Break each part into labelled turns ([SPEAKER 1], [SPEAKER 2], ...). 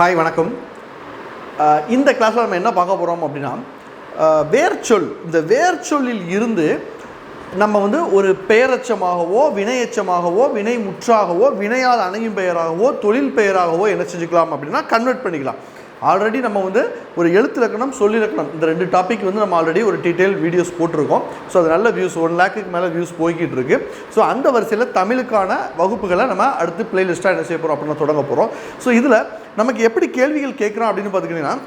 [SPEAKER 1] Hi வணக்கம். இந்த கிளாஸில் நம்ம என்ன பார்க்க போகிறோம் அப்படின்னா வேர்ச்சொல். இந்த வேர்ச்சொல்லில் இருந்து நம்ம வந்து ஒரு பெயரச்சமாகவோ வினையச்சமாகவோ வினை முற்றாகவோ வினையால் அணையும் பெயராகவோ தொழில் பெயராகவோ என்ன செஞ்சுக்கலாம் அப்படின்னா கன்வெர்ட் பண்ணிக்கலாம். ஆல்ரெடி நம்ம வந்து ஒரு எழுத்து இலக்கணம் சொல்லிலக்கணம் இந்த ரெண்டு டாபிக் வந்து நம்ம ஆல்ரெடி ஒரு டீட்டெயில் வீடியோஸ் போட்டிருக்கோம். ஸோ அது நல்ல வியூஸ் ஒன் லேக்குக்கு மேலே வியூஸ் போய்கிட்டு இருக்கு. ஸோ அந்த வரிசையில் தமிழுக்கான வகுப்புகளை நம்ம அடுத்து பிளேலிஸ்ட்டாக என்ன செய்ய போகிறோம் அப்படின்னு தொடங்க போகிறோம் ஸோ இதில் நமக்கு எப்படி கேள்விகள் கேட்குறோம் அப்படின்னு பார்த்துக்கிட்டிங்கன்னா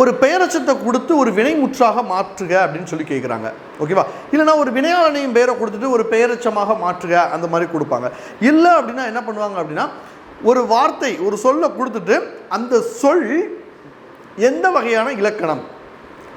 [SPEAKER 1] ஒரு பெயரச்சத்தை கொடுத்து ஒரு வினைமுற்றாக மாற்றுக அப்படின்னு சொல்லி கேட்குறாங்க. ஓகேவா இல்லைனா ஒரு வினையாளனையும் பெயரை கொடுத்துட்டு ஒரு பெயரச்சமாக மாற்றுக அந்த மாதிரி கொடுப்பாங்க. இல்லை அப்படின்னா என்ன பண்ணுவாங்க அப்படின்னா ஒரு வார்த்தை ஒரு சொல்லை கொடுத்துட்டு அந்த சொல் எந்த வகையான இலக்கணம்?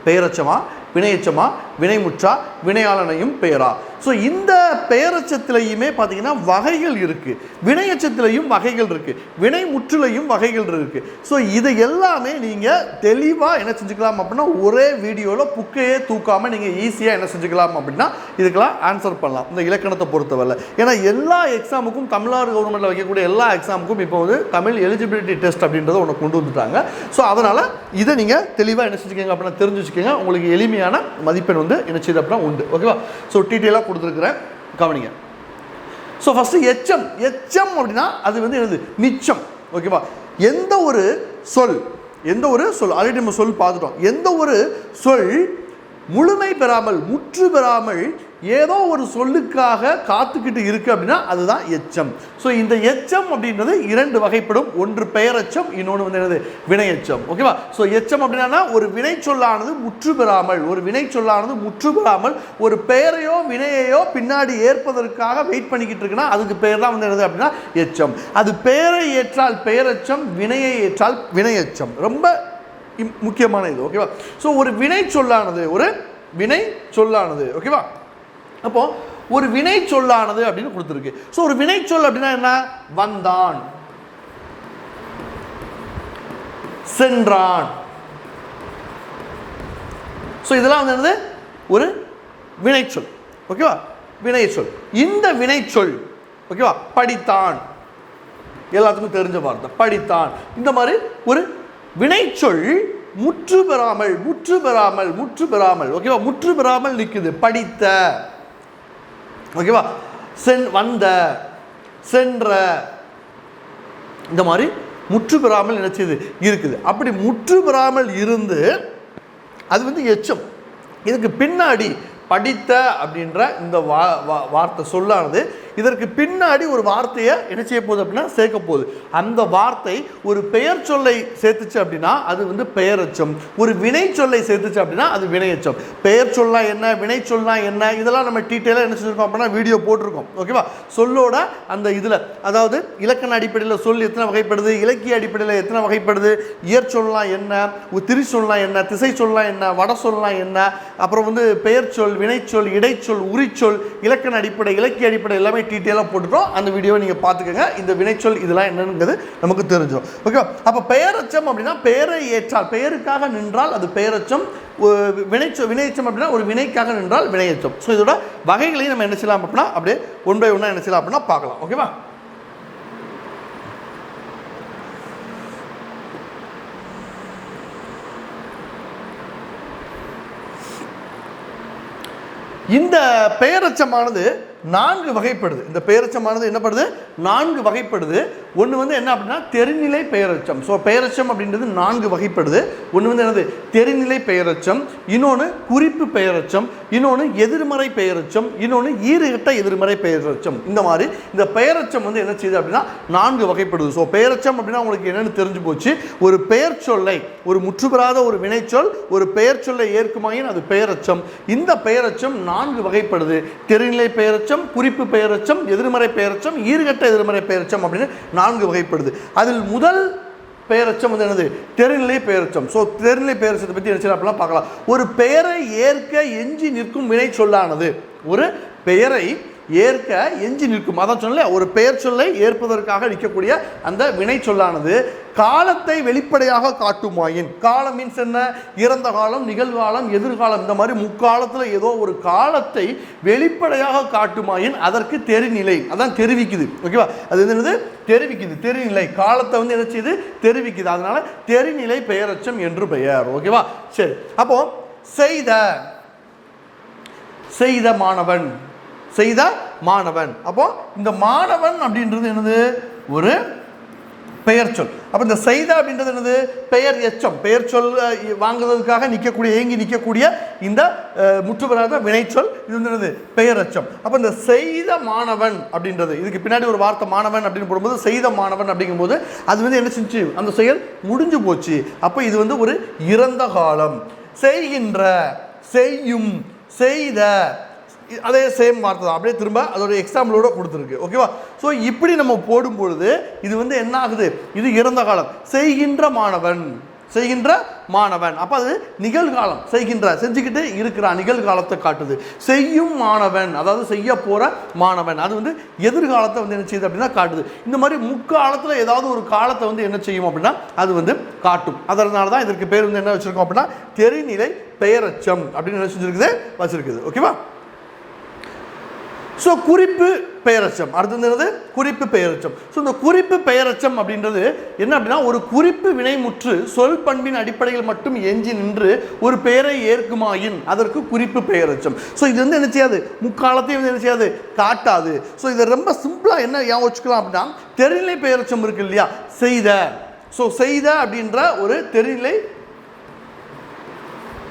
[SPEAKER 1] பெயரச்சமா வினையச்சமா வினைமுற்றா வினையாளனையும் பெயரா. ஸோ இந்த பெயரச்சத்திலையுமே பார்த்தீங்கன்னா வகைகள் இருக்குது வினையச்சத்திலையும் வகைகள் இருக்குது வினைமுற்றுலையும் வகைகள் இருக்குது ஸோ இதை எல்லாமே நீங்கள் தெளிவாக என்ன செஞ்சுக்கலாம் அப்படின்னா ஒரே வீடியோவில் புக்கையே தூக்காமல் நீங்கள் ஈஸியாக என்ன செஞ்சுக்கலாம் அப்படின்னா இதுக்கெல்லாம் ஆன்சர் பண்ணலாம். இந்த இலக்கணத்தை பொறுத்தவரை ஏன்னா எல்லா எக்ஸாமுக்கும் தமிழ்நாடு கவர்மெண்ட்டில் வைக்கக்கூடிய எல்லா எக்ஸாமுக்கும் இப்போ வந்து தமிழ் எலிஜிபிலிட்டி டெஸ்ட் அப்படின்றத ஒன்று கொண்டு வந்துட்டாங்க. ஸோ அதனால் இதை நீங்கள் தெளிவாக என்ன செஞ்சுக்கோங்க அப்படின்னா தெரிஞ்சு வச்சுக்கோங்க உங்களுக்கு எளிமையான மதிப்பெண் வந்து என்ன செய்யுது அப்படின்னா உண்டு. ஓகேவா ஸோ டீட்டெயிலாக கொடுத்துருக்குறேன். கவனிங்க. ஸோ ஃபஸ்ட்டு எச்சம் எச்சம் அப்படின்னா அது வந்து என்னது? நிச்சம் ஓகேவா எந்த ஒரு சொல் எந்த ஒரு சொல் ஆல்ரெடி நம்ம சொல் பார்த்துட்டோம். எந்த ஒரு சொல் முழுமை பெறாமல் முற்று பெறாமல் ஏதோ ஒரு சொல்லுக்காக காத்துக்கிட்டு இருக்குது அப்படின்னா அதுதான் எச்சம். ஸோ இந்த எச்சம் அப்படின்றது இரண்டு வகைப்படும். ஒன்று பெயரெச்சம் இன்னொன்று வந்து என்னது? வினையச்சம். ஓகேவா ஸோ எச்சம் அப்படின்னா ஒரு வினை சொல்லானது முற்று பெறாமல் ஒரு வினை சொல்லானது முற்று பெறாமல் ஒரு பெயரையோ வினையையோ பின்னாடி ஏற்பதற்காக வெயிட் பண்ணிக்கிட்டு இருக்குன்னா அதுக்கு பெயர் தான் வந்து என்னது அப்படின்னா எச்சம். அது பெயரை ஏற்றால் பெயரச்சம் வினையை ஏற்றால் வினையச்சம். ரொம்ப இம்- முக்கியமான இது. ஓகேவா ஸோ ஒரு வினை சொல்லானது ஒரு வினை சொல்லானது ஓகேவா அப்போ ஒரு வினை சொல்லானது அப்படின்னு கொடுத்துருக்கு. ஸோ ஒரு வினை சொல் அப்படின்னா என்ன? வந்தான். சென்றான். ஸோ இதெல்லாம் வந்து என்னது? ஒரு வினைச்சொல். ஓகேவா? வினைச்சொல். இந்த வினைச்சொல் ஓகேவா? படித்தான். எல்லாத்துக்கும் தெரிஞ்ச வார்த்தை. படித்தான். இந்த மாதிரி ஒரு வினைச்சொல் முற்று பெறாமல் முற்று பெறாமல் முற்று பெறாமல் ஓகேவா? முற்று பெறாமல் நிற்குது படித்த. ஓகேவா? சென் வந்த சென்ற இந்த மாதிரி முற்று பெறாமல் நினைச்சது இருக்குது. அப்படி முற்று பெறாமல் இருந்து அது வந்து எச்சம். இதுக்கு பின்னாடி படித்த அப்படின்ற இந்த வா வா- வார்த்தை சொல்லானது இதற்கு பின்னாடி ஒரு வார்த்தையை என்ன செய்ய போகுது அப்படின்னா சேர்க்க போகுது. அந்த வார்த்தை ஒரு பெயர் சொல்லை சேர்த்துச்சு அப்படின்னா அது வந்து பெயரச்சம். ஒரு வினை சொல்லை சேர்த்துச்சு அப்படின்னா அது வினையச்சம். பெயர் சொல்லா என்ன வினை சொல்லா என்ன இதெல்லாம் நம்ம டீட்டெயிலாக என்ன செஞ்சுருக்கோம் அப்படின்னா வீடியோ போட்டிருக்கோம். ஓகேவா? சொல்லோட அந்த இதில் அதாவது இலக்கண அடிப்படையில் சொல் எத்தனை வகைப்படுது இலக்கிய அடிப்படையில் எத்தனை வகைப்படுது இயற் சொல்லலாம் என்ன உ- திரி சொல்லலாம் என்ன திசை சொல்லலாம் என்ன வட சொல்லலாம் என்ன அப்புறம் வந்து பெயர் சொல் வினைச்சொல் இடைச்சொல் உரிச்சொல் இலக்கண அடிப்படை இலக்கிய அடிப்படை எல்லாமே டீட்டெயிலாக போட்டுட்டோம். அந்த வீடியோவை நீங்கள் பார்த்துக்கோங்க. இந்த வினைச்சொல் இதெல்லாம் என்னங்கிறது நமக்கு தெரிஞ்சிடும். ஓகேவா அப்போ பெயரச்சம் அப்படின்னா பெயரை ஏற்றால் பெயருக்காக நின்றால் அது பெயரச்சம் ஒ- வினைச்சொல் வினையச்சம் அப்படின்னா ஒரு வினைக்காக நின்றால் வினையச்சம். ஸோ இதோட வகைகளையும் நம்ம என்ன செய்யலாம் அப்படின்னா அப்படியே ஒன் பை ஒன்றா என்ன செய்யலாம் அப்படின்னா பார்க்கலாம். ஓகேவா இந்த பெயரச்சமானது நான்கு வகைப்படுது. இந்த பேரச்சமானது என்ன படுது? நான்கு வகைப்படுது. ஒன்று வந்து என்ன அப்படின்னா தெரிநிலை பெயரச்சம். ஸோ பெயரச்சம் அப்படின்றது நான்கு வகைப்படுது. ஒன்று வந்து என்னது? தெரிநிலை பெயரச்சம் இன்னொன்று குறிப்பு பெயரச்சம் இன்னொன்று எதிர்மறை பெயரச்சம் இன்னொன்று ஈறுகட்ட எதிர்மறை பெயரச்சம். இந்த மாதிரி இந்த பெயரச்சம் வந்து என்ன செய்யுது அப்படின்னா நான்கு வகைப்படுது. ஸோ பெயரச்சம் அப்படின்னா உங்களுக்கு என்னென்னு தெரிஞ்சு போச்சு. ஒரு பெயர் சொல்லை ஒரு முற்றுபெறாத ஒரு வினைச்சொல் ஒரு பெயர் சொல்லை ஏற்குமாயின் அது பெயரச்சம். இந்த பெயரச்சம் நான்கு வகைப்படுது. தெரிநிலை பெயரச்சம் குறிப்பு பெயரச்சம் எதிர்மறை பெயரச்சம் ஈறுகட்ட எதிர்மறை பெயரச்சம் அப்படின்னு நான்கு வகைப்படுது. அதில் முதல் பெயரச்சம் வந்து என்னது? தெரிநிலை பெயரச்சம் ஸோ தெரிநிலை பெயரச்சத்தை பற்றி என்ன அப்படிலாம் பார்க்கலாம். ஒரு பெயரை ஏற்க எஞ்சி நிற்கும் வினை சொல்லானது. ஒரு பெயரை ஏற்க எஞ்சி நிற்கும். அதான் சொல்லலை ஒரு பெயர் சொல்லை ஏற்பதற்காக நிற்கக்கூடிய அந்த வினை சொல்லானது காலத்தை வெளிப்படையாக காட்டுமாயின் காலம் மீன்ஸ் என்ன? இறந்த காலம் நிகழ்காலம் எதிர்காலம். இந்த மாதிரி முக்காலத்தில் ஏதோ ஒரு காலத்தை வெளிப்படையாக காட்டுமாயின் அதற்கு தெரிநிலை. அதான் தெரிவிக்குது. ஓகேவா அது என்னது? தெரிவிக்குது. தெரிநிலை. காலத்தை வந்து என்ன செய்யுது தெரிவிக்குது. அதனால தெரிநிலை பெயரச்சம் என்று பெயர். ஓகேவா சரி. அப்போ செய்த செய்த மாணவன். செய்த மாணவன். அப்போ இந்த மாணவன் அப்படின்றது என்னது? ஒரு பெயர் சொல். அப்போ இந்த செய்த அப்படின்றது என்னது? பெயர் எச்சம். பெயர் சொல் வாங்குவதற்காக நிற்கக்கூடிய ஏங்கி நிற்கக்கூடிய இந்த அஹ், முற்றுபெறாத வினைச்சொல் இது வந்து என்னது? பெயர் எச்சம். அப்போ இந்த செய்த மாணவன் அப்படின்றது இதுக்கு பின்னாடி ஒரு வார்த்தை மாணவன் அப்படின்னு போடும்போது செய்த மாணவன் அப்படிங்கும்போது அது வந்து என்ன செஞ்சு? அந்த செயல் முடிஞ்சு போச்சு. அப்போ இது வந்து ஒரு இறந்த காலம். செய்கின்ற செய்யும் செய்த அதே சேம் வார்த்தை தான். அப்படியே திரும்ப அதோட எக்ஸாம்பிளோட கொடுத்துருக்கு. ஓகேவா ஸோ இப்படி நம்ம போடும் பொழுது இது வந்து என்ன ஆகுது? இது இறந்த காலம். செய்கின்ற மாணவன். செய்கின்ற மாணவன். அப்போ அது நிகழ்காலம். செய்கின்ற செஞ்சுக்கிட்டு இருக்கிறான் நிகழ்காலத்தை காட்டுது. செய்யும் மாணவன். அதாவது செய்ய போகிற மாணவன். அது வந்து எதிர்காலத்தை வந்து என்ன செய்யுது அப்படின்னா காட்டுது. இந்த மாதிரி முக்காலத்தில் ஏதாவது ஒரு காலத்தை வந்து என்ன செய்யும் அப்படின்னா அது வந்து காட்டும். அதனால தான் இதற்கு பேர் வந்து என்ன வச்சுருக்கோம் அப்படின்னா தெரிநிலை பெயரச்சம் அப்படின்னு என்ன செஞ்சுருக்குது? வச்சுருக்குது. ஓகேவா ஸோ குறிப்பு பெயரச்சம். அடுத்தது என்னது? குறிப்பு பெயரச்சம். ஸோ இந்த குறிப்பு பெயரச்சம் அப்படின்றது என்ன அப்படின்னா ஒரு குறிப்பு வினைமுற்று சொல் பண்பின் அடிப்படையில் மட்டும் எஞ்சி நின்று ஒரு பெயரை ஏற்குமாயின். அதற்கு குறிப்பு பெயரச்சம். ஸோ இது வந்து என்ன செய்யாது? முக்காலத்தையும் வந்து என்ன செய்யாது? காட்டாது. ஸோ இதை ரொம்ப சிம்பிளாக என்ன ஏன் வச்சுக்கலாம் அப்படின்னா தெரிநிலை பெயரச்சம் இருக்கு இல்லையா? செய்த. ஸோ செய்த அப்படின்ற ஒரு தெரிநிலை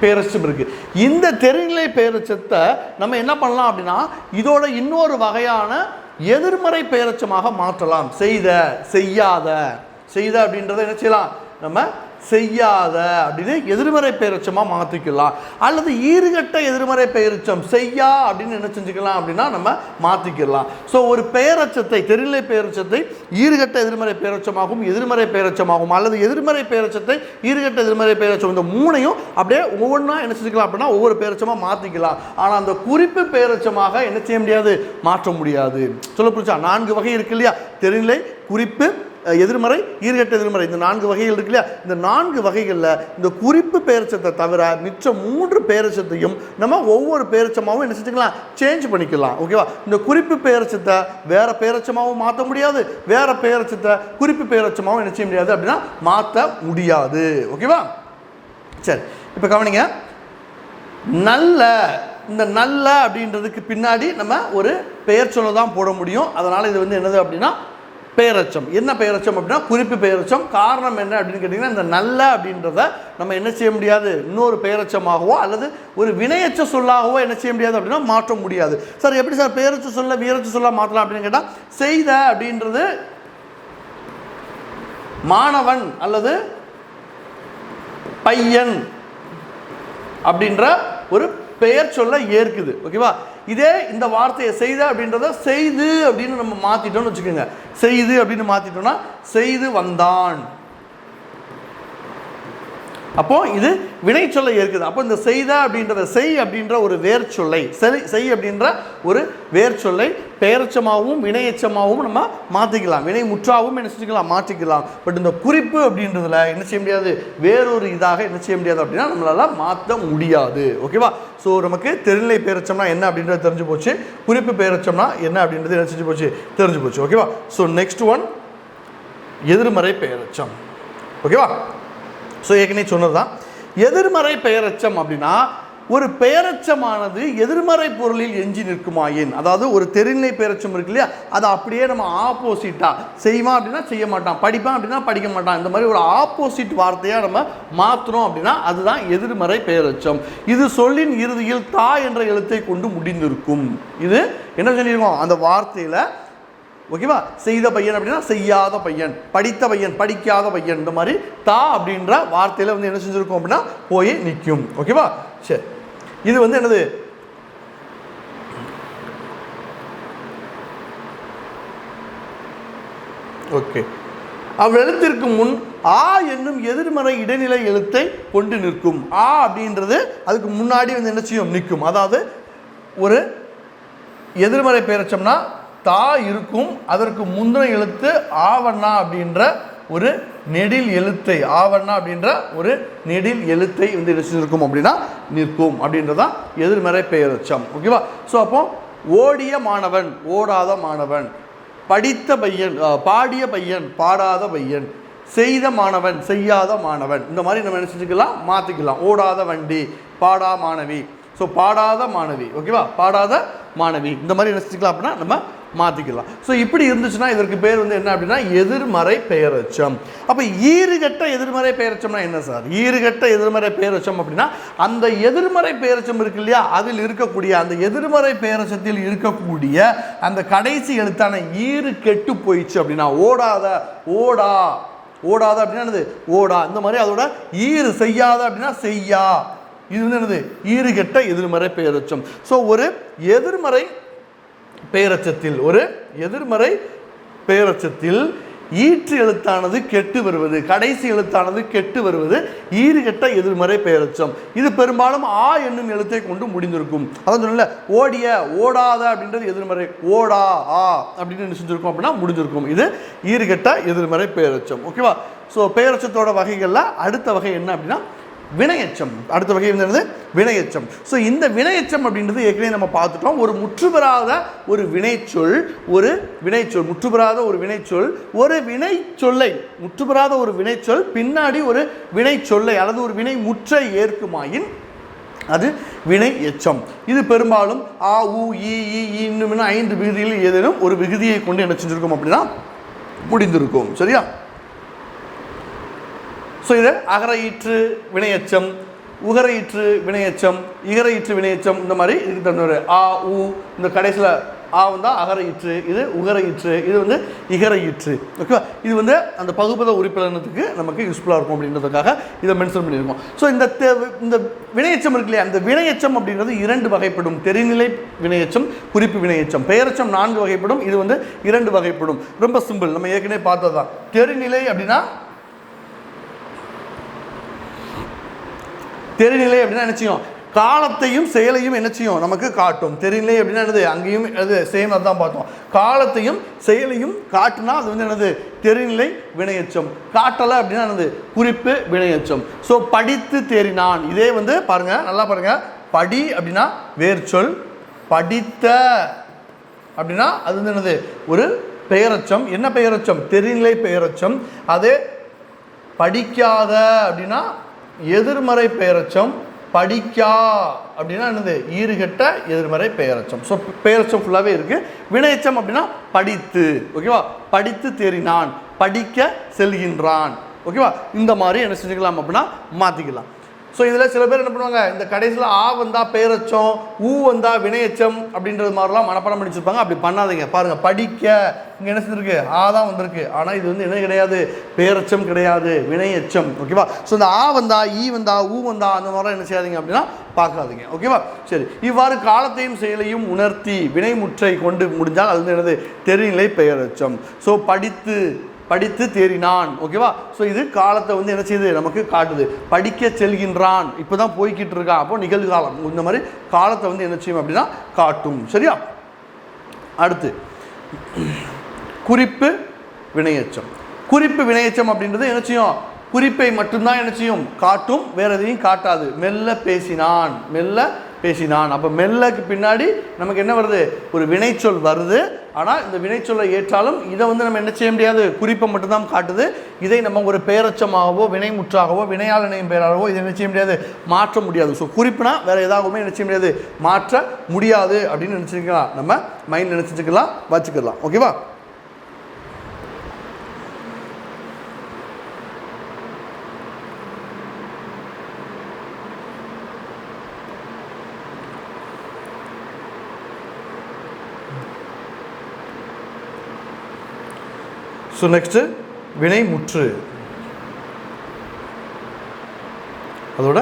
[SPEAKER 1] பேரச்சம் இருக்கு. இந்த தெரிநிலை பேரச்சத்தை நம்ம என்ன பண்ணலாம் அப்படின்னா இதோட இன்னொரு வகையான எதிர்மறை பேரச்சமாக மாற்றலாம். செய்த செய்யாத. செய்த அப்படின்றத என்ன செய்யலாம்? நம்ம செய்யாத அப்படின்னு எதிர்மறை பெயரச்சமாக மாற்றிக்கலாம் அல்லது ஈறுகட்ட எதிர்மறை பெயரச்சம் செய்யா அப்படின்னு என்ன செஞ்சுக்கலாம் அப்படின்னா நம்ம மாற்றிக்கலாம் ஸோ ஒரு பெயரச்சத்தை தெரிநிலை பெயரச்சத்தை ஈறுகட்ட எதிர்மறை பெயரச்சமாகவும் எதிர்மறை பெயரச்சமாகவும் அல்லது எதிர்மறை பெயரச்சத்தை ஈறுகட்ட எதிர்மறை பெயரச்சம் இந்த மூணையும் அப்படியே ஒவ்வொன்றா என்ன செஞ்சுக்கலாம் அப்படின்னா ஒவ்வொரு பெயரச்சமாக மாற்றிக்கலாம் ஆனால் அந்த குறிப்பு பெயரச்சமாக என்ன செய்ய முடியாது? மாற்ற முடியாது. சொல்ல புரிச்சா நான்கு வகை இருக்கு இல்லையா? தெரிநிலை குறிப்பு எதிர்மறை ஈர்கட்ட எதிர்மறை. இந்த நான்கு வகைகள் இருக்கு இல்லையா? இந்த நான்கு வகைகளில் இந்த குறிப்பு பெயரச்சத்தை தவிர மிச்ச மூன்று பேரச்சத்தையும் நம்ம ஒவ்வொரு பேரச்சமாகவும் என்ன செஞ்சுக்கலாம்? சேஞ்ச் பண்ணிக்கலாம். ஓகேவா இந்த குறிப்பு பெயரச்சத்தை வேற பேரச்சமாகவும் மாற்ற முடியாது. வேற பேரச்சத்தை குறிப்பு பேரச்சமாகவும் என்ன செய்ய முடியாது அப்படின்னா மாற்ற முடியாது. ஓகேவா சரி. இப்போ கவனிங்க. நல்ல இந்த நல்ல அப்படின்றதுக்கு பின்னாடி நம்ம ஒரு பெயர் சொல்ல தான் போட முடியும். அதனால் இது வந்து என்னது அப்படின்னா பெயரச்சம் என்ன பெயரச்சம் அப்படின்னா குறிப்பு பெயரச்சம் காரணம் என்ன அப்படின்னு கேட்டிங்கன்னா இந்த நல்ல அப்படின்றத நம்ம என்ன செய்ய முடியாது? இன்னொரு பெயரச்சமாகவோ அல்லது ஒரு வினையச்ச சொல்லாகவோ என்ன செய்ய முடியாது அப்படின்னா மாற்ற முடியாது. சார் எப்படி சார் பெயரச்ச சொல்ல வீரச்ச சொல்ல மாற்றலாம் அப்படின்னு கேட்டால் செய்த அப்படின்றது மாணவன் அல்லது பையன் அப்படின்ற ஒரு பெயர் சொல்ல ஏற்குது. ஓகேவா? இதே இந்த வார்த்தையை செய்த அப்படின்றத செய்து அப்படின்னு நம்ம மாற்றிட்டோம்னு வச்சுக்கோங்க. செய்து அப்படின்னு மாற்றிட்டோம்னா செய்து வந்தான். அப்போது இது வினை சொல்ல ஏற்குது. அப்போ இந்த செய்தா அப்படின்றத செய் அப்படின்ற ஒரு வேர் சொல்லை. செய் செய் அப்படின்ற ஒரு வேர் சொல்லை பெயரச்சமாகவும் வினையச்சமாகவும் நம்ம மாற்றிக்கலாம் வினை முற்றாகவும் என்ன செஞ்சுக்கலாம்? மாற்றிக்கலாம். பட் இந்த குறிப்பு அப்படின்றதுல என்ன செய்ய முடியாது? வேறொரு இதாக என்ன செய்ய முடியாது அப்படின்னா நம்மளால் மாற்ற முடியாது. ஓகேவா ஸோ நமக்கு தெரிநிலை பேரச்சம்னா என்ன அப்படின்றது தெரிஞ்சு போச்சு. குறிப்பு பேரச்சம்னா என்ன அப்படின்றது என்ன செஞ்சு போச்சு? தெரிஞ்சு போச்சு. ஓகேவா ஸோ நெக்ஸ்ட் ஒன் எதிர்மறை பெயரச்சம். ஓகேவா ஸோ ஏற்கனவே சொன்னது தான் எதிர்மறை பெயரச்சம் அப்படின்னா ஒரு பெயரச்சமானது எதிர்மறை பொருளில் எஞ்சி நிற்குமாயின் அதாவது ஒரு தெரிநிலை பெயரச்சம் இருக்கு இல்லையா? அதை அப்படியே நம்ம ஆப்போசிட்டாக செய்வான் அப்படின்னா செய்ய மாட்டான். படிப்பான் அப்படின்னா படிக்க மாட்டான். இந்த மாதிரி ஒரு ஆப்போசிட் வார்த்தையாக நம்ம மாற்றுறோம் அப்படின்னா அதுதான் எதிர்மறை பெயரச்சம். இது சொல்லின் இறுதியில் தா என்ற எழுத்தை கொண்டு முடிந்திருக்கும். இது என்ன சொல்லியிருக்கோம்? அந்த வார்த்தையில் ஓகேவா செய்த பையன் அப்படின்னா செய்யாத பையன் படித்த பையன் படிக்காத பையன். இந்த மாதிரி தா அப்படின்ற வார்த்தையில் வந்து என்ன செஞ்சுருக்கோம் அப்படின்னா போய் நிற்கும். ஓகேவா சரி இது வந்து என்னது? ஓகே அவ்வெழுத்திற்கு முன் ஆ என்னும் எதிர்மறை இடைநிலை எழுத்தை கொண்டு நிற்கும். ஆ அப்படின்றது அதுக்கு முன்னாடி வந்து என்ன செய்யும்? நிற்கும். அதாவது ஒரு எதிர்மறை பெயரச்சம்னா தா இருக்கும் அதற்கு முந்தின எழுத்து ஆவண்ணா அப்படின்ற ஒரு நெடில் எழுத்தை ஆவண்ணா அப்படின்ற ஒரு நெடில் எழுத்தை வந்து என்ன அப்படின்னா நிற்கும் அப்படின்றதான் எதிர்மறை பெயரச்சம் ஓகேவா ஸோ அப்போ ஓடிய மாணவன் ஓடாத மாணவன் படித்த பையன் பாடிய பையன் பாடாத பையன் செய்த மாணவன் செய்யாத மாணவன் இந்த மாதிரி நம்ம நினச்சிக்கலாம் மாற்றிக்கலாம் ஓடாத வண்டி பாடா மாணவி. ஸோ பாடாத மாணவி. ஓகேவா பாடாத மாணவி. இந்த மாதிரி நினச்சிக்கலாம் அப்படின்னா நம்ம மாற்றிக்கலாம் ஸோ இப்படி இருந்துச்சுன்னா இதற்கு பேர் வந்து என்ன அப்படின்னா எதிர்மறை பெயரச்சம் அப்போ ஈறுகட்ட எதிர்மறை பெயரச்சம்னா என்ன சார்? ஈறுகட்ட எதிர்மறை பெயரச்சம் அப்படின்னா அந்த எதிர்மறை பெயரச்சம் இருக்கு இல்லையா? அதில் இருக்கக்கூடிய அந்த எதிர்மறை பெயரச்சத்தில் இருக்கக்கூடிய அந்த கடைசி எழுத்தான ஈறு கெட்டு போயிடுச்சு அப்படின்னா ஓடாத ஓடா. ஓடாத அப்படின்னா என்னது? ஓடா. இந்த மாதிரி அதோட ஈறு செய்யாத அப்படின்னா செய்யா. இது வந்து என்னது? ஈறு கெட்ட எதிர்மறை பெயரச்சம் ஸோ ஒரு எதிர்மறை பெயரச்சத்தில் ஒரு எதிர்மறை பெயரச்சத்தில் ஈற்று எழுத்தானது கெட்டு வருவது கடைசி எழுத்தானது கெட்டு வருவது ஈறுகெட்ட எதிர்மறை பெயரச்சம் இது பெரும்பாலும் ஆ என்னும் எழுத்தை கொண்டு முடிந்திருக்கும். அதான் சொன்னல ஓடிய ஓடாத அப்படின்றது எதிர்மறை ஓடா ஆ அப்படின்னு என்ன செஞ்சிருக்கும் அப்படின்னா முடிஞ்சிருக்கும். இது ஈறுகெட்ட எதிர்மறை பெயரச்சம் ஓகேவா? ஸோ பெயரச்சத்தோட வகைகளில் அடுத்த வகை என்ன அப்படின்னா வினையச்சம். அடுத்த வகை இருந்தது வினையச்சம். ஸோ இந்த வினையச்சம் அப்படின்றது ஏற்கனவே நம்ம பார்த்துட்டோம். ஒரு முற்றுபெறாத ஒரு வினைச்சொல் ஒரு வினைச்சொல் முற்றுபெறாத ஒரு வினைச்சொல் ஒரு வினை சொல்லை முற்றுபெறாத ஒரு வினைச்சொல் பின்னாடி ஒரு வினை சொல்லை அல்லது ஒரு வினை முற்றை ஏற்குமாயின் அது வினை எச்சம் இது பெரும்பாலும் ஆ உ ஈ இன்னும் ஐந்து விகுதியில் ஏதேனும் ஒரு விகுதியை கொண்டு என்ன செஞ்சுருக்கோம் அப்படின்னா முடிந்திருக்கும். சரியா? ஸோ இது அகர ஈற்று வினையச்சம் உகர ஈற்று வினையச்சம் இகர ஈற்று வினையச்சம் இந்த மாதிரி இதுக்கு தகுந்த ஆ உ இந்த கடைசியில் ஆ வந்து அகர ஈற்று இது உகர ஈற்று இது வந்து இகர ஈற்று ஓகேவா இது வந்து அந்த பகுப்பத உறுப்பினத்துக்கு நமக்கு யூஸ்ஃபுல்லாக இருக்கும் அப்படின்றதுக்காக இதை மென்ஷன் பண்ணியிருக்கோம். ஸோ இந்த தே- இந்த வினையச்சம் இருக்கு இல்லையா? அந்த வினையச்சம் அப்படின்றது இரண்டு வகைப்படும். தெரிநிலை வினையச்சம் குறிப்பு வினையச்சம். பெயரச்சம் நான்கு வகைப்படும். இது வந்து இரண்டு வகைப்படும். ரொம்ப சிம்பிள் நம்ம ஏற்கனவே பார்த்தது தான் தெரிநிலை அப்படின்னா தெரிநிலை அப்படின்னா என்ன செய்யும்? காலத்தையும் செயலையும் என்ன செய்யும்? நமக்கு காட்டும். தெரிநிலை அப்படின்னா என்னது? அங்கேயும் அது சேம் அதுதான் பார்த்தோம். காலத்தையும் செயலையும் காட்டுனா அது வந்து என்னது? தெரிநிலை வினையச்சம். காட்டலை அப்படின்னா என்னது? குறிப்பு வினையச்சம். ஸோ படித்து தேறினான். இதே வந்து பாருங்க நல்லா பாருங்க. படி அப்படின்னா வேர்ச்சொல் படித்த அப்படின்னா அது வந்து என்னது? ஒரு பெயரச்சம். என்ன பெயரச்சம்? தெரிநிலை பெயரச்சம். அதே படிக்காத அப்படின்னா எதிர்மறை பெயரச்சம் படிக்கா அப்படின்னா என்னது? ஈறுகெட்ட எதிர்மறை பெயரச்சம் ஸோ பெயரச்சம் ஃபுல்லாகவே இருக்குது வினையச்சம் அப்படின்னா படித்து ஓகேவா படித்து தேறினான் படிக்க செல்கின்றான். ஓகேவா இந்த மாதிரி என்ன செஞ்சுக்கலாம் அப்படின்னா மாற்றிக்கலாம் ஸோ இதில் சில பேர் என்ன பண்ணுவாங்க இந்த கடைசியில் ஆ வந்தா பேரச்சம் ஊ வந்தா வினையச்சம் அப்படின்றது மாதிரிலாம் மனப்பாடம் படிச்சிருப்பாங்க அப்படி பண்ணாதீங்க. பாருங்கள் படிக்க இங்கே என்ன செஞ்சிருக்கு? ஆ தான் வந்திருக்கு. ஆனால் இது வந்து என்ன கிடையாது? பேரச்சம் கிடையாது. வினையச்சம். ஓகேவா? ஸோ இந்த ஆ வந்தா ஈ வந்தா ஊ வந்தா அந்த மாதிரிலாம் என்ன செய்யாதீங்க அப்படின்னா பார்க்காதீங்க. ஓகேவா? சரி. இவ்வாறு காலத்தையும் செயலையும் உணர்த்தி வினைமுற்றை கொண்டு முடிஞ்சால் அது வந்து என்னது? தெரிநிலை பெயரச்சம் ஸோ படித்து படித்து தேறினான். ஓகேவா ஸோ இது காலத்தை வந்து என்ன செய்யுது நமக்கு காட்டுது. படிக்க செல்கின்றான். இப்போ தான் போய்கிட்டு இருக்கான். அப்போ நிகழ்காலம். இந்த மாதிரி காலத்தை வந்து என்ன செய்யும் அப்படின்னா காட்டும். சரியா? அடுத்து குறிப்பு வினையச்சம். குறிப்பு வினையச்சம் அப்படின்றது என்ன செய்யும்? குறிப்பை மட்டும்தான் என்ன செய்யும்? காட்டும். வேற எதையும் காட்டாது. மெல்ல பேசினான். மெல்ல பேசினான். அப்போ மெல்லக்கு பின்னாடி நமக்கு என்ன வருது? ஒரு வினைச்சொல் வருது. ஆனால் இந்த வினைச்சொல்லை ஏற்றாலும் இதை வந்து நம்ம என்ன செய்ய முடியாது? குறிப்பை மட்டும்தான் காட்டுது. இதை நம்ம ஒரு பெயரச்சமாகவோ வினைமுற்றாகவோ வினையாளனையும் பெயராகவோ இதை என்ன செய்ய முடியாது? மாற்ற முடியாது. ஸோ குறிப்புனா வேறு எதாகவுமே என்ன செய்ய முடியாது. மாற்ற முடியாது அப்படின்னு நினச்சிக்கலாம் நம்ம மைண்ட் நினச்சிக்கலாம் வச்சுக்கலாம். ஓகேவா ஸோ நெக்ஸ்ட்டு வினை முற்று. அதோட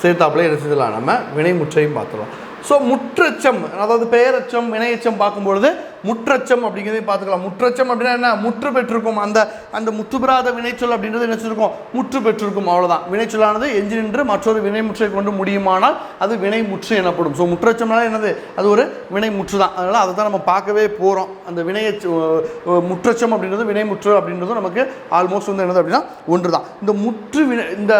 [SPEAKER 1] சேர்த்தாப்புல என்ன செஞ்சிடலாம் நம்ம வினைமுற்றையும் பார்த்துடலாம். ஸோ முற்றச்சம் அதாவது பெயரச்சம் வினையச்சம் பார்க்கும்பொழுது முற்றச்சம் அப்படிங்கிறதையும் பார்த்துக்கலாம். முற்றச்சம் அப்படின்னா என்ன? முற்று பெற்றிருக்கும். அந்த அந்த முற்றுபெறாத வினைச்சொல் அப்படின்றது என்ன முற்று பெற்றிருக்கும். அவ்வளோதான் வினைச்சொல்லானது எஞ்சி நின்று மற்றொரு வினைமுற்றை கொண்டு முடியுமானால் அது வினைமுற்று எனப்படும். ஸோ முற்றச்சம்னால என்னது? அது ஒரு வினைமுற்று தான். அதனால் அதை தான் நம்ம பார்க்கவே போகிறோம் அந்த வினைய முற்றச்சம் அப்படின்றது வினைமுற்று அப்படின்றதும் நமக்கு ஆல்மோஸ்ட் வந்து என்னது அப்படின்னா ஒன்று தான் இந்த முற்று வினை இந்த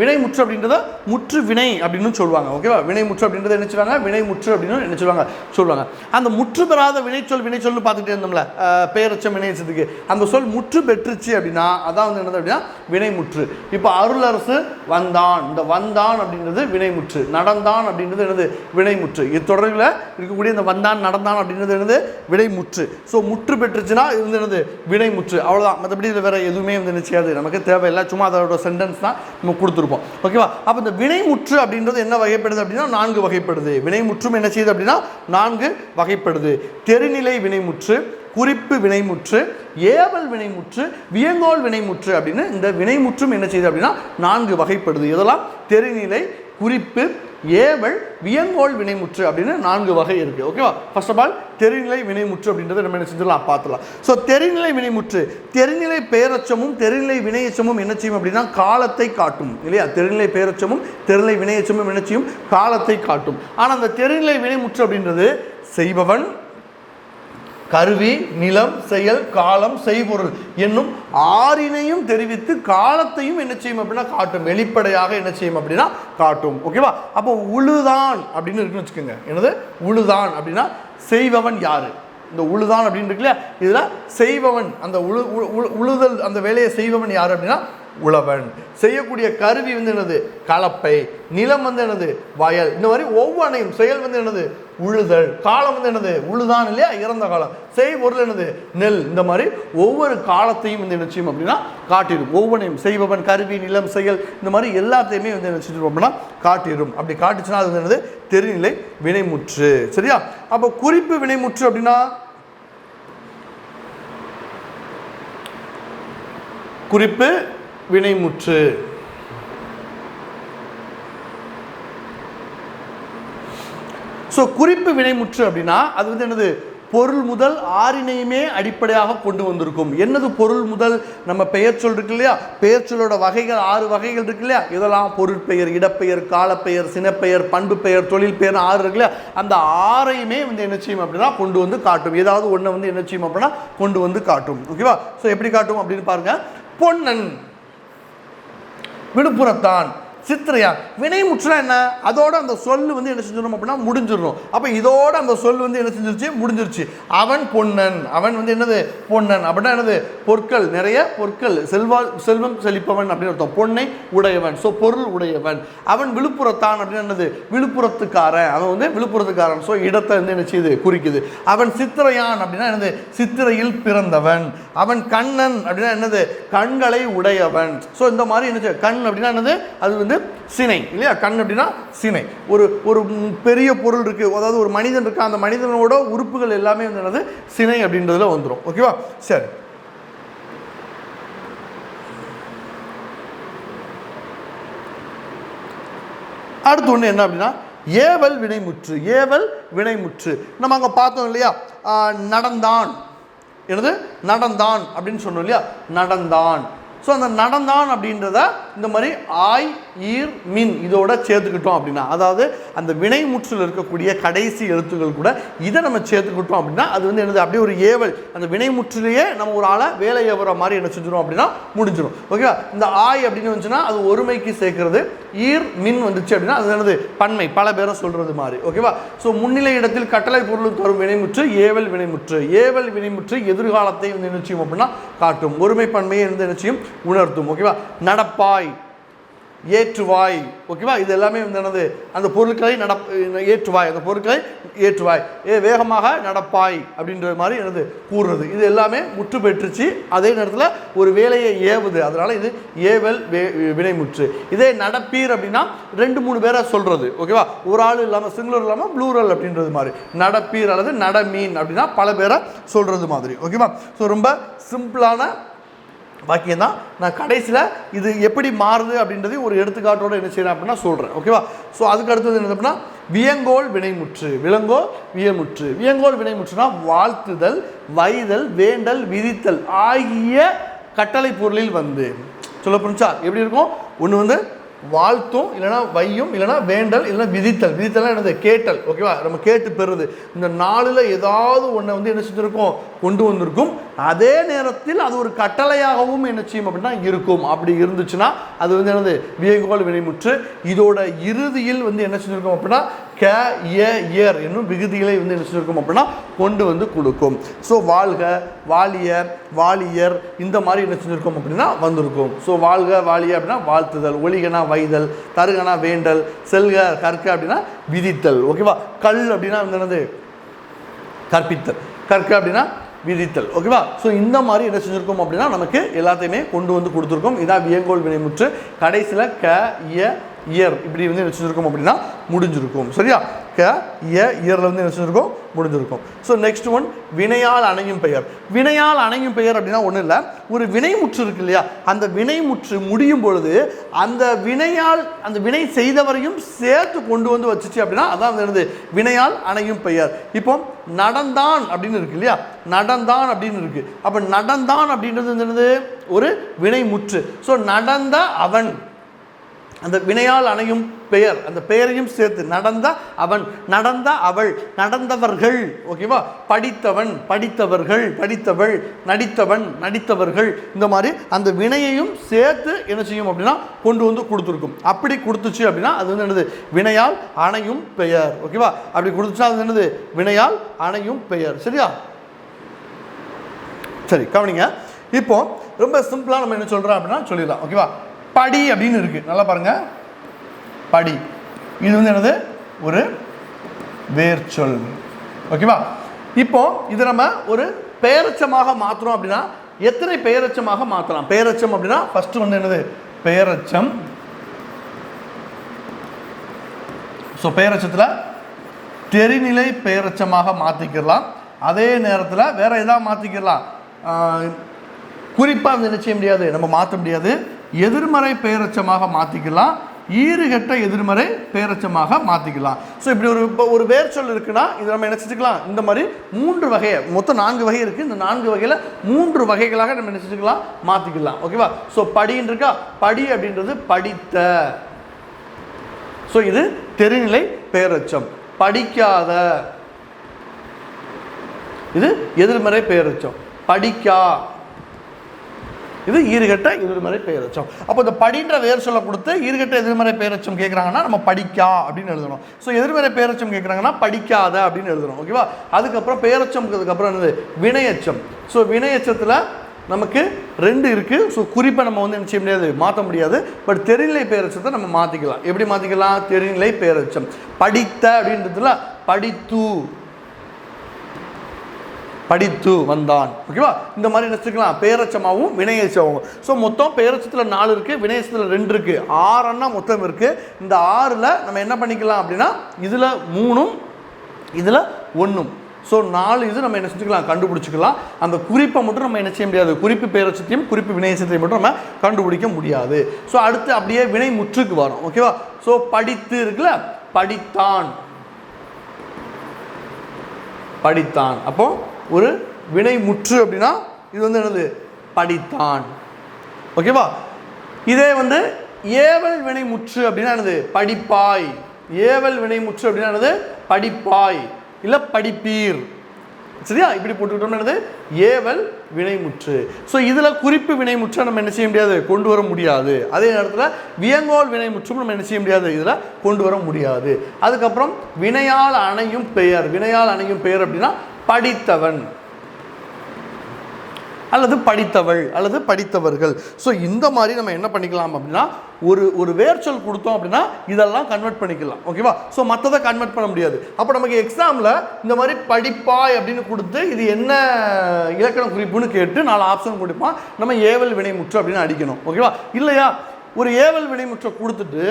[SPEAKER 1] வினை முற்று அப்படின்றத முற்று வினை அப்படின்னு சொல்லுவாங்க. ஓகேவா வினை முற்று அப்படின்றத என்ன சொல்லுவாங்க? வினை முற்று அப்படின்னு என்ன சொல்லுவாங்க? சொல்லுவாங்க. அந்த முற்று பெறாத வினைச்சொல் வினைச்சொல்னு பார்த்துட்டே இருந்தோம்ல பேரச்சம் வினைச்சதுக்கு அந்த சொல் முற்று பெற்றுச்சு அப்படின்னா அதான் வந்து என்னது அப்படின்னா வினைமுற்று. இப்போ அருளரசு வந்தான். இந்த வந்தான் அப்படின்றது வினைமுற்று. நடந்தான் அப்படின்றது என்னது? வினைமுற்று. இது தொடரில் இருக்கக்கூடிய இந்த வந்தான் நடந்தான் அப்படின்றது என்னது? வினைமுற்று. ஸோ முற்று பெற்றுச்சுன்னா இது வந்து என்னது? வினைமுற்று. அவ்வளோதான் மற்றபடி இதில் வேறு எதுவுமே வந்து என்ன செய்யாது. நமக்கு தேவையில்லை. சும்மா அதோட சென்டென்ஸ் தான் நம்ம கொடுத்துருப்போம் ஓகேவா அப்போ இந்த வினைமுற்று அப்படின்றது என்ன வகைப்படுது அப்படின்னா நான்கு வகைப்படுது. வினைமுற்றும் என்ன செய்யுது அப்படின்னா நான்கு வகைப்படுது. தெரிநிலை வினைமுற்று குறிப்பு வினைமுற்று ஏவல் வினைமுற்று வியங்கோல் வினைமுற்று அப்படின்னு இந்த வினைமுற்றும் என்ன செய்யுது அப்படின்னா நான்கு வகைப்படுது. இதெல்லாம் தெரிநிலை குறிப்பு ஏவல் வியங்கோல் வினைமுற்று அப்படின்னு நான்கு வகை இருக்குது ஓகேவா ஃபர்ஸ்ட் ஆஃப் ஆல் தெரிநிலை வினைமுற்று அப்படின்றத நம்ம என்ன செஞ்சிடலாம்? பார்த்துலாம் ஸோ தெரிநிலை வினைமுற்று தெரிநிலை பேரச்சமும் தெரிநிலை வினையச்சமும் என்ன செய்யும் அப்படின்னா காலத்தை காட்டும் இல்லையா? தெரிநிலை பேரச்சமும் தெரிநிலை வினையச்சமும் என்ன செய்யும்? காலத்தை காட்டும். ஆனால் அந்த தெரிநிலை வினைமுற்று அப்படின்றது செய்பவன் கருவி நிலம் செயல் காலம் செய்பொருள் என்னும் ஆறினையும் தெரிவித்து காலத்தையும் என்ன செய்யும் அப்படின்னா காட்டும். வெளிப்படையாக என்ன செய்யும் அப்படின்னா காட்டும். ஓகேவா அப்போ உழுதான் அப்படின்னு இருக்குன்னு வச்சுக்கோங்க. என்னது? உழுதான் அப்படின்னா செய்பவன் யாரு? இந்த உழுதான் அப்படின்னு இருக்கு இல்லையா? இதில் செய்பவன் அந்த உழு உழு- உழு- உழுதல் அந்த வேலையை செய்பவன் யார் அப்படின்னா உழவன். செய்யக்கூடிய கருவி வந்து என்னது? கலப்பை. நிலம் வந்து என்னது? வயல். இந்த மாதிரி ஒவ்வொன்றையும் செயல் வந்து என்னது? உழுதல். காலம் வந்து என்னது? உழுதான் இல்லையா? இறந்த காலம். செய் பொருள் என்னது? நெல். இந்த மாதிரி ஒவ்வொரு காலத்தையும் வந்து என்ன செய்யும் அப்படின்னா காட்டிடும். ஒவ்வொன்றையும் செய்பவன் கருவி நிலம் செயல் இந்த மாதிரி எல்லாத்தையுமே வந்து என்ன செஞ்சிடும் அப்படின்னா காட்டிடும். அப்படி காட்டுச்சுன்னா அது வந்து என்னது? தெரிநிலை வினைமுற்று. சரியா? அப்போ குறிப்பு வினைமுற்று அப்படின்னா குறிப்பு வினைமுற்று. ஸோ குறிப்பு வினைமுற்று அப்படின்னா அது வந்து என்னது? பொருள் முதல் ஆறினையுமே அடிப்படையாக கொண்டு வந்திருக்கும். என்னது பொருள் முதல்? நம்ம பெயர் சொல் இருக்கு இல்லையா? பெயர் சொல்லோட வகைகள் ஆறு வகைகள் இருக்கு இல்லையா? இதெல்லாம் பொருட்பெயர் இடப்பெயர் காலப்பெயர் சினப்பெயர் பண்பு பெயர் தொழில் பெயர் ஆறு இருக்கு இல்லையா? அந்த ஆறையுமே வந்து என்ன செய்யும் அப்படின்னா கொண்டு வந்து காட்டும். ஏதாவது ஒன்றை வந்து என்ன செய்யும் அப்படின்னா கொண்டு வந்து காட்டும். ஓகேவா ஸோ எப்படி காட்டும் அப்படின்னு பாருங்கள் பொன்னன். விழுப்புரத்தான். சித்திரையான் வினைமுற்றுனா என்ன? அதோட அந்த சொல் வந்து என்ன செஞ்சிடும் அப்படின்னா முடிஞ்சிடும் அப்போ இதோட அந்த சொல் வந்து என்ன செஞ்சிருச்சு? முடிஞ்சிருச்சு. அவன் பொன்னன். அவன் வந்து என்னது? பொன்னன். அப்படின்னா என்னது? பொற்கள். நிறைய பொற்கள். செல்வா செல்வம் செழிப்பவன் அப்படின்னு அர்த்தம். பொன்னை உடையவன். ஸோ பொருள் உடையவன். அவன் விழுப்புரத்தான் அப்படின்னு என்னது? விழுப்புரத்துக்காரன். அவன் வந்து விழுப்புரத்துக்காரன். ஸோ இடத்தை வந்து என்ன செய்யுது? குறிக்குது. அவன் சித்திரையான் அப்படின்னா என்னது? சித்திரையில் பிறந்தவன். அவன் கண்ணன் அப்படின்னா என்னது? கண்களை உடையவன். ஸோ இந்த மாதிரி என்ன செய்ய- கண் அப்படின்னா என்னது? அது வந்து சினை இல்லையா? கண் அப்படின்னா சினை. ஒரு ஒரு பெரிய பொருள் இருக்கு. அதாவது ஒரு மனிதன் இருக்கு அந்த மனிதனோட உறுப்புகள் எல்லாமே வந்து என்னது? சினை அப்படின்றதுல வந்துடும் ஓகேவா? சரி. அடுத்து ஒன்று என்ன அப்படின்னா ஏவல் வினைமுற்று ஏவல் வினைமுற்று. நம்ம அங்கே பார்த்தோம் இல்லையா? ஆஹ், நடந்தான். என்னது? நடந்தான் அப்படின்னு சொன்னோம் இல்லையா? நடந்தான். ஸோ அந்த நடந்தான் அப்படின்றத இந்த மாதிரி ஆய் ஈர் மின் இதோட சேர்த்துக்கிட்டோம் அப்படின்னா அதாவது அந்த வினைமுற்றில் இருக்கக்கூடிய கடைசி எழுத்துக்கள் கூட இதை நம்ம சேர்த்துக்கிட்டோம் அப்படின்னா அது வந்து என்னது? அப்படியே ஒரு ஏவல். அந்த வினைமுற்றிலேயே நம்ம ஒரு ஆளை வேலை ஏவுற மாதிரி என்ன செஞ்சிடும் அப்படின்னா முடிஞ்சிடும் ஓகேவா இந்த ஆய் அப்படின்னு வந்துச்சுன்னா அது ஒருமைக்கு சேர்க்கறது. ஈர் மின் வந்துச்சு அப்படின்னா அது என்னது? பன்மை. பல பேரை சொல்கிறது மாதிரி. ஓகேவா ஸோ முன்னிலை இடத்தில் கட்டளை பொருள் தரும் வினைமுற்று ஏவல் வினைமுற்று ஏவல் வினைமுற்று எதிர்காலத்தை வந்து என்ன செய்யும் அப்படின்னா காட்டும். ஒருமை பன்மையை வந்து என்ன செய்யும்? உணர்த்தும் ஓகேவா நடப்பாய் ஏற்றுவாய் ஓகேவா இது எல்லாமே வந்து என்னது? அந்த பொருட்களை நட ஏற்றுவாய் அந்த பொருட்களை ஏற்றுவாய். ஏ வேகமாக நடப்பாய் அப்படின்ற மாதிரி என்னது? கூறுறது. இது எல்லாமே முற்று பெற்றுச்சு. அதே நேரத்தில் ஒரு வேலையை ஏவுது. அதனால் இது ஏவல் வே வினைமுற்று. இதே நடப்பீர் அப்படின்னா ரெண்டு மூணு பேரை சொல்கிறது ஓகேவா ஒரு ஆள் இல்லாமல் சிங்குலர் இல்லாமல் ப்ளூரல் அப்படின்றது மாதிரி. நடப்பீர் அல்லது நடமீன் அப்படின்னா பல பேரை சொல்கிறது மாதிரி ஓகேவா ஸோ ரொம்ப சிம்பிளான பாக்கியம்தான். நான் கடைசியில் இது எப்படி மாறுது அப்படின்றதையும் ஒரு எடுத்துக்காட்டோட என்ன செய்கிறேன் அப்படின்னா சொல்கிறேன் ஓகேவா ஸோ அதுக்கு அடுத்தது என்ன அப்படின்னா வியங்கோல் வினைமுற்று. விலங்கோ வியமுற்று. வியங்கோல் வினைமுற்றுனா வாழ்த்துதல் வைதல் வேண்டல் விதித்தல் ஆகிய கட்டளை பொருளில் வந்து. சொல்ல புரிஞ்சா? எப்படி இருக்கும்? ஒன்று வந்து வாழ்த்தும் இல்லைனா வையும் இல்லைனா வேண்டல் இல்லைனா விதித்தல். விதித்தல் என்னது? கேட்டல். ஓகேவா நம்ம கேட்டு பெறுது இந்த நாளில் ஏதாவது ஒன்றை வந்து என்ன செஞ்சுருக்கோம்? கொண்டு வந்திருக்கும். அதே நேரத்தில் அது ஒரு கட்டளையாகவும் என்ன செய்யும் அப்படின்னா இருக்கும். அப்படி இருந்துச்சுன்னா அது வந்து என்னது? வியங்கோல் வினைமுற்று. இதோட இறுதியில் வந்து என்ன செஞ்சிருக்கோம் அப்படின்னா க ஏ இயர் என்னும் விகுதிகளை வந்து என்ன செஞ்சிருக்கோம் அப்படின்னா கொண்டு வந்து கொடுக்கும். ஸோ வாழ்க வாலியர் வாலியர் இந்த மாதிரி என்ன செஞ்சுருக்கோம் அப்படின்னா வந்திருக்கும். ஸோ வாழ்க வாலிய அப்படின்னா வாழ்த்துதல் ஒளிகனா வைதல் தருகனா வேண்டல் செல்க கற்க அப்படின்னா விதித்தல். ஓகேவா கல் அப்படின்னா வந்து என்னது? கற்பித்தல். கற்க அப்படின்னா விதித்தல். ஓகேவா ஸோ இந்த மாதிரி என்ன செஞ்சுருக்கோம் அப்படின்னா நமக்கு எல்லாத்தையுமே கொண்டு வந்து கொடுத்துருக்கோம். இதான் வியங்கோல் வினைமுற்று. கடைசியில் க இய இயர் இப்படி வந்து என்ன செஞ்சுருக்கோம் அப்படின்னா முடிஞ்சிருக்கும். சரியா? க இய இயரில் வந்து என்ன செஞ்சுருக்கோம் முடிஞ்சிருக்கும். ஸோ நெக்ஸ்ட் ஒன் வினையால் அணையும் பெயர். வினையால் அணையும் பெயர் அப்படின்னா ஒன்றும் இல்லை. ஒரு வினைமுற்று இருக்கு இல்லையா? அந்த வினைமுற்று முடியும் பொழுது அந்த வினையால் அந்த வினை செய்தவரையும் சேர்த்து கொண்டு வந்து வச்சுச்சு அப்படின்னா அதான் வந்து என்னது? வினையால் அணையும் பெயர். இப்போ நடந்தான் அப்படின்னு இருக்கு இல்லையா? நடந்தான் அப்படின்னு இருக்கு. அப்போ நடந்தான் அப்படின்றது வந்து என்னது? ஒரு வினைமுற்று. ஸோ நடந்த அவன். அந்த வினையால் அணையும் பெயர் அந்த பெயரையும் சேர்த்து நடந்த அவன் நடந்த அவள் நடந்தவர்கள் ஓகேவா படித்தவன் படித்தவர்கள் படித்தவள் நடித்தவன் நடித்தவர்கள் இந்த மாதிரி அந்த வினையையும் சேர்த்து என்ன செய்யும் அப்படின்னா கொண்டு வந்து கொடுத்துருக்கும். அப்படி கொடுத்துச்சு அப்படின்னா அது வந்து என்னது? வினையால் அணையும் பெயர் ஓகேவா அப்படி கொடுத்துச்சா அது என்னது? வினையால் அணையும் பெயர் சரியா? சரி கவனிங்க. இப்போ ரொம்ப சிம்பிளாக நம்ம என்ன சொல்கிறோம் அப்படின்னா சொல்லிடலாம் ஓகேவா படி அப்படின்னு இருக்குது நல்லா பாருங்கள் படி. இது வந்து என்னது? ஒரு வேர்ச்சொல். ஓகேவா? இப்போ இது நம்ம ஒரு பெயரச்சமாக மாற்றுறோம் அப்படின்னா எத்தனை பெயரச்சமாக மாற்றலாம் பெயரச்சம் அப்படின்னா ஃபஸ்ட்டு வந்து என்னது? பெயரச்சம் ஸோ பெயரச்சத்தில் தெரிநிலை பெயரச்சமாக மாற்றிக்கிடலாம் அதே நேரத்தில் வேற எதாவது மாற்றிக்கிடலாம் குறிப்பாக வந்து என்ன செய்ய முடியாது? நம்ம மாற்ற முடியாது. எதிர்மறை பெயரச்சமாக மாற்றிக்கலாம் ஈறுகட்ட எதிர்மறை பேரச்சமாக மாற்றிக்கலாம் ஸோ இப்படி ஒரு இப்போ ஒரு வேர் சொல் இருக்குன்னா இதை நம்ம என்ன செஞ்சுக்கலாம்? இந்த மாதிரி மூன்று வகையை மொத்தம் நான்கு வகை இருக்குது இந்த நான்கு வகையில் மூன்று வகைகளாக நம்ம என்ன செஞ்சுக்கலாம்? மாற்றிக்கலாம் ஓகேவா ஸோ படின்னு இருக்கா? படி அப்படின்றது படித்த. ஸோ இது தெரிநிலை பேரச்சம். படிக்காத. இது எதிர்மறை பேரச்சம். படிக்கா. இது ஈறுகட்ட எதிர்மறை பெயரச்சம் அப்போ இந்த படின்ற வேர் சொல்ல கொடுத்து ஈறுகட்ட எதிர்மறை பெயரச்சம் கேட்குறாங்கன்னா நம்ம படிக்கா அப்படின்னு எழுதணும். ஸோ எதிர்மறை பெயரச்சம் கேட்குறாங்கன்னா படிக்காத அப்படின்னு எழுதணும். ஓகேவா அதுக்கப்புறம் பெயரச்சம்ங்கிறதுக்கப்புறம் என்னது? வினையச்சம். ஸோ வினையச்சத்தில் நமக்கு ரெண்டு இருக்குது ஸோ குறிப்பை நம்ம வந்து என்ன செய்ய முடியாது? மாற்ற முடியாது. பட் தெரிநிலை பேரச்சத்தை நம்ம மாற்றிக்கலாம் எப்படி மாற்றிக்கலாம் தெரிநிலை பேரச்சம். படித்த அப்படின்றதுல படித்து படித்து வந்தான். ஓகேவா? இந்த மாதிரி நினச்சிக்கலாம் பேரச்சமாகவும் வினையச்சமாகவும் ஸோ மொத்தம் பேரச்சத்தில் நாலு இருக்குது வினையச்சத்தில் ரெண்டு இருக்குது ஆறுன்னா மொத்தம் இருக்குது இந்த ஆறில் நம்ம என்ன பண்ணிக்கலாம் அப்படின்னா இதில் மூணும் இதில் ஒன்றும் ஸோ நாலு இது நம்ம என்ன செஞ்சுக்கலாம்? கண்டுபிடிச்சிக்கலாம். அந்த குறிப்பை மட்டும் நம்ம என்ன செய்ய முடியாது. குறிப்பு பேரச்சத்தையும் குறிப்பு வினையச்சத்தையும் மட்டும் நம்ம கண்டுபிடிக்க முடியாது. ஸோ அடுத்து அப்படியே வினை முற்றுக்கு வரும். ஓகேவா? ஸோ படித்து இருக்குல்ல? படித்தான். படித்தான். அப்போது ஒரு வினை முற்று அப்படின்னா இது வந்து என்னது? படித்தான். ஓகேவா இதே வந்து ஏவல் வினை முற்று அப்படின்னா என்னது? படிப்பாய். ஏவல் வினை முற்று அப்படின்னா என்னது? படிப்பாய். இல்லை படிப்பீர். சரியா? இப்படி போட்டுக்கிட்டோம்னா என்னது? ஏவல் வினைமுற்று. ஸோ இதில் குறிப்பு வினைமுற்றை நம்ம என்ன செய்ய முடியாது? கொண்டு வர முடியாது. அதே நேரத்தில் வியங்கோல் வினைமுற்றும் நம்ம என்ன செய்ய முடியாது? இதில் கொண்டு வர முடியாது. அதுக்கப்புறம் வினையால் அணையும் பெயர். வினையால் அணையும் பெயர் அப்படின்னா படித்தவன். அல்லது படித்தவள் அல்லது படித்தவர்கள். ஸோ இந்த மாதிரி நம்ம என்ன பண்ணிக்கலாம் அப்படின்னா ஒரு ஒரு வேர்ச்சொல் கொடுத்தோம் அப்படின்னா இதெல்லாம் கன்வெர்ட் பண்ணிக்கலாம். ஓகேவா ஸோ மற்றதை கன்வெர்ட் பண்ண முடியாது. அப்போ நமக்கு எக்ஸாமில் இந்த மாதிரி படிப்பாய் அப்படின்னு கொடுத்து இது என்ன இலக்கண குறிப்புன்னு கேட்டு நாலு ஆப்ஷன் கொடுப்பான். நம்ம ஏவல் வினைமுற்று அப்படின்னு அடிக்கணும். ஓகேவா இல்லையா? ஒரு ஏவல் வெளிமுற்றம் கொடுத்துட்டு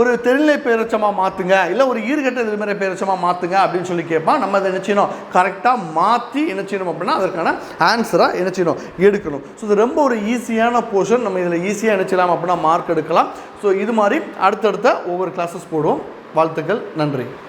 [SPEAKER 1] ஒரு தெருநிலை பேரச்சமாக மாற்றுங்க இல்லை ஒரு ஈர்கட்ட எதிர்மறை பேரச்சமாக மாற்றுங்க அப்படின்னு சொல்லி கேட்பான் நம்ம அதை என்ன செய்யணும்? கரெக்டாக மாற்றி என்ன செய்யணும் அப்படின்னா அதற்கான ஆன்சராக என்ன செய்யணும்? எடுக்கணும். ஸோ இது ரொம்ப ஒரு ஈஸியான போர்ஷன் நம்ம இதில் ஈஸியாக நினச்சிடலாம் செய்யலாம் அப்படின்னா மார்க் எடுக்கலாம். ஸோ இது மாதிரி அடுத்தடுத்த ஒவ்வொரு கிளாஸஸ் போடுவோம். வாழ்த்துக்கள். நன்றி.